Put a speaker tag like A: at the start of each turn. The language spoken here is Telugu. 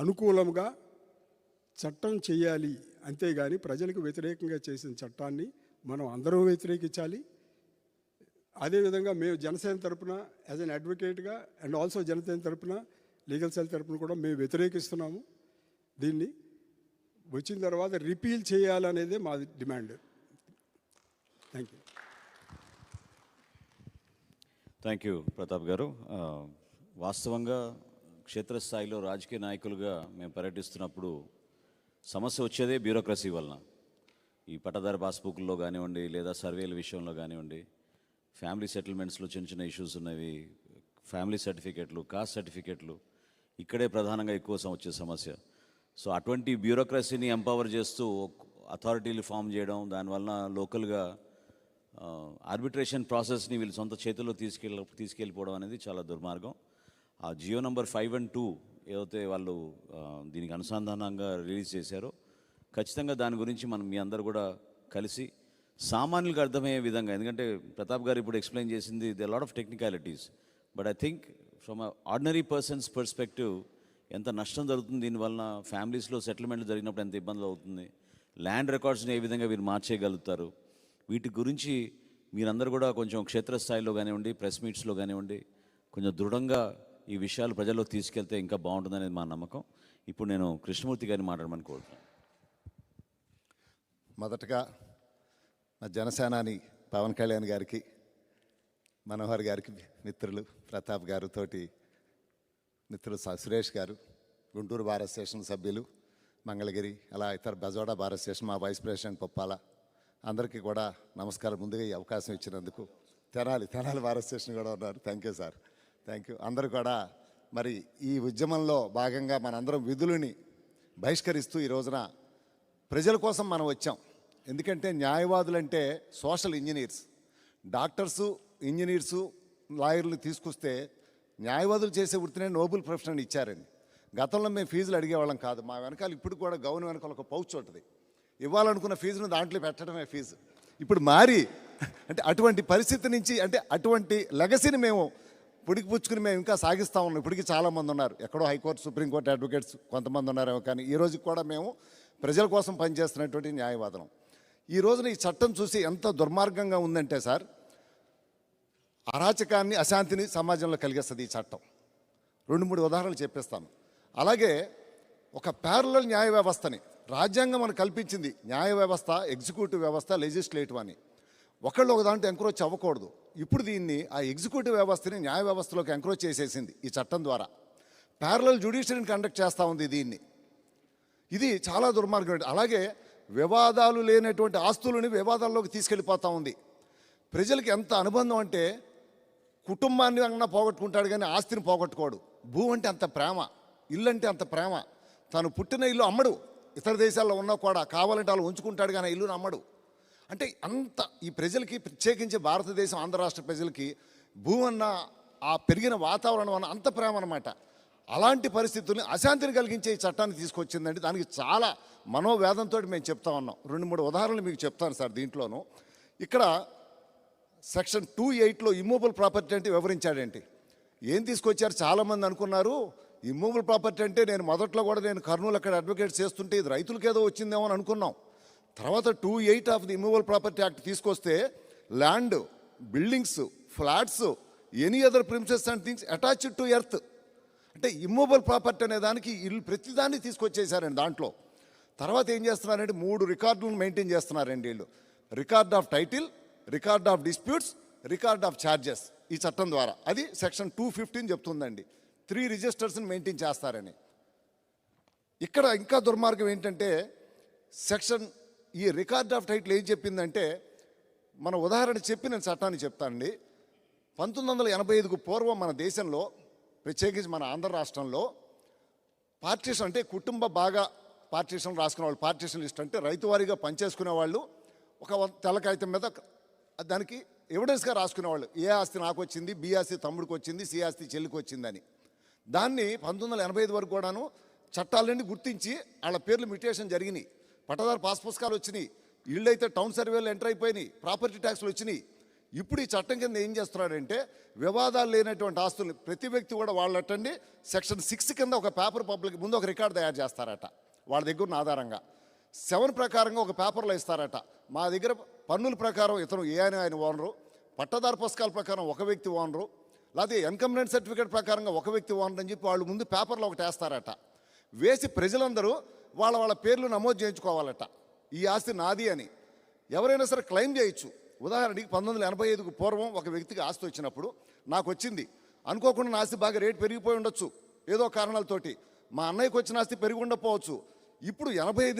A: అనుకూలంగా చట్టం చేయాలి. అంతేగాని ప్రజలకు వ్యతిరేకంగా చేసిన చట్టాన్ని మనం అందరూ వ్యతిరేకించాలి. అదేవిధంగా మేము జనసేన తరపున యాజ్ అన్ అడ్వకేట్గా అండ్ ఆల్సో జనసేన తరపున లీగల్ సెల్ తరపున కూడా మేము వ్యతిరేకిస్తున్నాము. దీన్ని వచ్చిన తర్వాత రిపీల్ చేయాలనేదే మా demand thank you
B: thank you Pratap గారు. వాస్తవంగా క్షేత్రస్థాయిలో రాజకీయ నాయకులుగా మేము పర్యటిస్తున్నప్పుడు సమస్య వచ్చేదే బ్యూరోక్రసీ వలన. ఈ పట్టదారి పాస్బుక్లో కానివ్వండి లేదా సర్వేల విషయంలో కానివ్వండి ఫ్యామిలీ సెటిల్మెంట్స్లో చిన్న చిన్న ఇష్యూస్ ఉన్నవి ఫ్యామిలీ సర్టిఫికెట్లు కాస్ట్ సర్టిఫికెట్లు ఇక్కడే ప్రధానంగా ఎక్కువ వచ్చే సమస్య. సో అటువంటి బ్యూరోక్రసీని ఎంపవర్ చేస్తూ అథారిటీలు ఫామ్ చేయడం దానివల్ల లోకల్గా ఆర్బిట్రేషన్ ప్రాసెస్ని వీళ్ళు సొంత చేతుల్లో తీసుకెళ్ళ తీసుకెళ్ళిపోవడం అనేది చాలా దుర్మార్గం. ఆ Jio number five and two ఏదైతే వాళ్ళు దీనికి అనుసంధానంగా రిలీజ్ చేశారో ఖచ్చితంగా దాని గురించి మనం మీ అందరు కూడా కలిసి సామాన్యులకు అర్థమయ్యే విధంగా ఎందుకంటే ప్రతాప్ గారు ఇప్పుడు ఎక్స్ప్లెయిన్ చేసింది the lot of technicalities but I think from ordinary person's perspective ఎంత నష్టం జరుగుతుంది దీనివలన ఫ్యామిలీస్లో సెటిల్మెంట్లు జరిగినప్పుడు ఎంత ఇబ్బందులు అవుతుంది ల్యాండ్ రికార్డ్స్ని ఏ విధంగా వీరు మార్చేయగలుగుతారు వీటి గురించి మీరందరూ కూడా కొంచెం క్షేత్రస్థాయిలో కానివ్వండి ప్రెస్ మీట్స్లో కానివ్వండి కొంచెం దృఢంగా ఈ విషయాలు ప్రజల్లో తీసుకెళ్తే ఇంకా బాగుంటుందనేది మా నమ్మకం. ఇప్పుడు నేను కృష్ణమూర్తి గారిని మాట్లాడమని కోరుతున్నాను.
C: మొదటగా మా జనసేనాని పవన్ కళ్యాణ్ గారికి మనోహర్ గారికి మిత్రులు ప్రతాప్ గారితోటి మిత్రులు స- సురేష్ గారు గుంటూరు భారత్ స్టేషన్ సభ్యులు మంగళగిరి అలా ఇతర బజోడా భారత్ స్టేషన్ మా వైస్ ప్రెసిడెంట్ పొప్పాల అందరికీ కూడా నమస్కారం ముందుగా ఈ అవకాశం ఇచ్చినందుకు తెనాలి తెనాలి భారత స్టేషన్ కూడా ఉన్నారు. Thank you sir. Thank you అందరూ కూడా మరి ఈ ఉద్యమంలో భాగంగా మనందరం విధులని బహిష్కరిస్తూ ఈ రోజున ప్రజల కోసం మనం వచ్చాం. ఎందుకంటే న్యాయవాదులంటే సోషల్ ఇంజనీర్స్. డాక్టర్సు ఇంజనీర్సు లాయర్లు తీసుకొస్తే న్యాయవాదులు చేసే వృత్తినే నోబుల్ ప్రొఫెషన్ ఇచ్చారండి. గతంలో మేము ఫీజులు అడిగేవాళ్ళం కాదు. మా వెనకాల ఇప్పుడు కూడా గౌన్ వెనకాల ఒక పౌచ్ ఉంటుంది. ఇవ్వాలనుకున్న ఫీజును దాంట్లో పెట్టడమే ఫీజు. ఇప్పుడు మారి అంటే అటువంటి పరిస్థితి నుంచి అంటే అటువంటి లెగసీని మేము పుడికి పుచ్చుకుని మేము ఇంకా సాగిస్తూ ఉన్నాం. ఇప్పటికీ చాలామంది ఉన్నారు. ఎక్కడో హైకోర్టు సుప్రీంకోర్టు అడ్వకేట్స్ కొంతమంది ఉన్నారేమో కానీ ఈ రోజుకి కూడా మేము ప్రజల కోసం పనిచేస్తున్నటువంటి న్యాయవాదం ఈ రోజున ఈ చట్టం చూసి ఎంత దుర్మార్గంగా ఉందంటే సార్ అరాచకాన్ని అశాంతిని సమాజంలో కలిగిస్తుంది ఈ చట్టం. రెండు మూడు ఉదాహరణలు చెప్పేస్తాను. అలాగే ఒక ప్యారలల్ న్యాయ వ్యవస్థని రాజ్యాంగం మనకు కల్పించింది. న్యాయ వ్యవస్థ ఎగ్జిక్యూటివ్ వ్యవస్థ లెజిస్లేటివ్ అని. ఒకళ్ళు ఒక దాంట్లో ఎంక్రోచ్ అవ్వకూడదు. ఇప్పుడు దీన్ని ఆ ఎగ్జిక్యూటివ్ వ్యవస్థని న్యాయ వ్యవస్థలోకి ఎంక్రోచ్ చేసేసింది ఈ చట్టం ద్వారా. ప్యారలల్ జ్యుడిషియరీని కండక్ట్ చేస్తూ ఉంది దీన్ని. ఇది చాలా దుర్మార్గం. అలాగే వివాదాలు లేనటువంటి ఆస్తులని వివాదాల్లోకి తీసుకెళ్ళిపోతూ ఉంది. ప్రజలకి ఎంత అనుబంధం అంటే కుటుంబాన్ని అన్నా పోగొట్టుకుంటాడు కానీ ఆస్తిని పోగొట్టుకోడు. భూ అంటే అంత ప్రేమ ఇల్లు అంటే అంత ప్రేమ. తను పుట్టిన ఇల్లు అమ్మడు. ఇతర దేశాల్లో ఉన్నా కూడా కావాలంటే వాళ్ళు ఉంచుకుంటాడు కానీ ఇల్లును అమ్మడు. అంటే అంత ఈ ప్రజలకి ప్రత్యేకించి భారతదేశం ఆంధ్ర రాష్ట్ర ప్రజలకి భూ అన్న ఆ పెరిగిన వాతావరణం అన్న అంత ప్రేమ అనమాట అలాంటి పరిస్థితుల్ని అశాంతిని కలిగించే ఈ చట్టాన్ని తీసుకొచ్చిందండి. దానికి చాలా మనోవేదంతో మేము చెప్తా ఉన్నాం. రెండు మూడు ఉదాహరణలు మీకు చెప్తాను సార్ దీంట్లోనూ. ఇక్కడ సెక్షన్ టూ ఎయిట్లో ఇమ్మూబుల్ ప్రాపర్టీ అంటే వివరించాడేంటి ఏం తీసుకొచ్చారు? చాలామంది అనుకున్నారు ఇమ్మూబుల్ ప్రాపర్టీ అంటే నేను మొదట్లో కూడా నేను కర్నూలు అక్కడ అడ్వకేట్ చేస్తుంటే ఇది రైతులకేదో వచ్చిందేమో అని అనుకున్నాం. తర్వాత two eight of the immovable property act తీసుకొస్తే land buildings flats any other princes and things attached to earth. అంటే ఇమ్మూవబుల్ ప్రాపర్టీ అనే దానికి ఇల్లు ప్రతిదాన్ని తీసుకొచ్చేసారండి దాంట్లో. తర్వాత ఏం చేస్తున్నారంటే మూడు రికార్డులను మెయింటైన్ చేస్తున్నారండి వీళ్ళు. Record of title record of disputes record of charges ఈ చట్టం ద్వారా. అది సెక్షన్ టూ ఫిఫ్టీన్ చెప్తుందండి. త్రీ రిజిస్టర్స్ని మెయింటైన్ చేస్తారని. ఇక్కడ ఇంకా దుర్మార్గం ఏంటంటే సెక్షన్ ఈ రికార్డ్ ఆఫ్ టైటిల్ ఏం చెప్పిందంటే మన ఉదాహరణ చెప్పి నేను చట్టాన్ని చెప్తానండి. పంతొమ్మిది వందల ఎనభై ఐదుకు పూర్వం మన దేశంలో ప్రత్యేకించి మన ఆంధ్ర రాష్ట్రంలో పార్టీషన్ అంటే కుటుంబ బాగా పార్టీషన్ రాసుకునే వాళ్ళు పార్టీషన్ లిస్ట్ అంటే రైతువారీగా పనిచేసుకునే వాళ్ళు ఒక వ- తెల్ల కాగితం మీద దానికి ఎవిడెన్స్గా రాసుకునేవాళ్ళు ఏ ఆస్తి నాకు వచ్చింది బి ఆస్తి తమ్ముడికి వచ్చింది సి ఆస్తి చెల్లికి వచ్చిందని. దాన్ని పంతొమ్మిది వందల ఎనభై ఐదు వరకు కూడాను చట్టాలన్నీ గుర్తించి వాళ్ళ పేర్లు మ్యూటేషన్ జరిగినాయి. పట్టదారు పాస్ పుస్తకాలు వచ్చినాయి. ఇళ్ళు అయితే టౌన్ సర్వేలు ఎంటర్ అయిపోయినాయి. ప్రాపర్టీ ట్యాక్స్లు వచ్చినాయి. ఇప్పుడు ఈ చట్టం కింద ఏం చేస్తున్నాడంటే వివాదాలు లేనటువంటి ఆస్తులు ప్రతి వ్యక్తి కూడా వాళ్ళటండి సెక్షన్ సిక్స్ కింద ఒక పేపర్ పబ్లిక్ ముందు ఒక రికార్డు తయారు చేస్తారట వాళ్ళ దగ్గర ఉన్న ఆధారంగా. సెవెన్ ప్రకారంగా ఒక పేపర్లో ఇస్తారట. మా దగ్గర పన్నుల ప్రకారం ఇతను ఏ అని ఆయన ఓనరు పట్టదారు పుస్తకాల ప్రకారం ఒక వ్యక్తి ఓనరు లేకపోతే ఎన్కంప్లైంట్ సర్టిఫికేట్ ప్రకారంగా ఒక వ్యక్తి ఓనర్ అని చెప్పి వాళ్ళు ముందు పేపర్లో ఒకటి వేస్తారట. వేసి ప్రజలందరూ వాళ్ళ వాళ్ళ పేర్లు నమోదు చేయించుకోవాలట. ఈ ఆస్తి నాది అని. ఎవరైనా సరే క్లెయిమ్ చేయొచ్చు. ఉదాహరణకి పంతొమ్మిది వందల ఎనభై ఐదుకు పూర్వం ఒక వ్యక్తికి ఆస్తి వచ్చినప్పుడు నాకు వచ్చింది. అనుకోకుండా నా ఆస్తి బాగా రేటు పెరిగిపోయి ఉండొచ్చు. ఏదో కారణాలతోటి. మా అన్నయ్యకి వచ్చిన ఆస్తి పెరిగి ఉండకపోవచ్చు. ఇప్పుడు ఎనభై ఐదు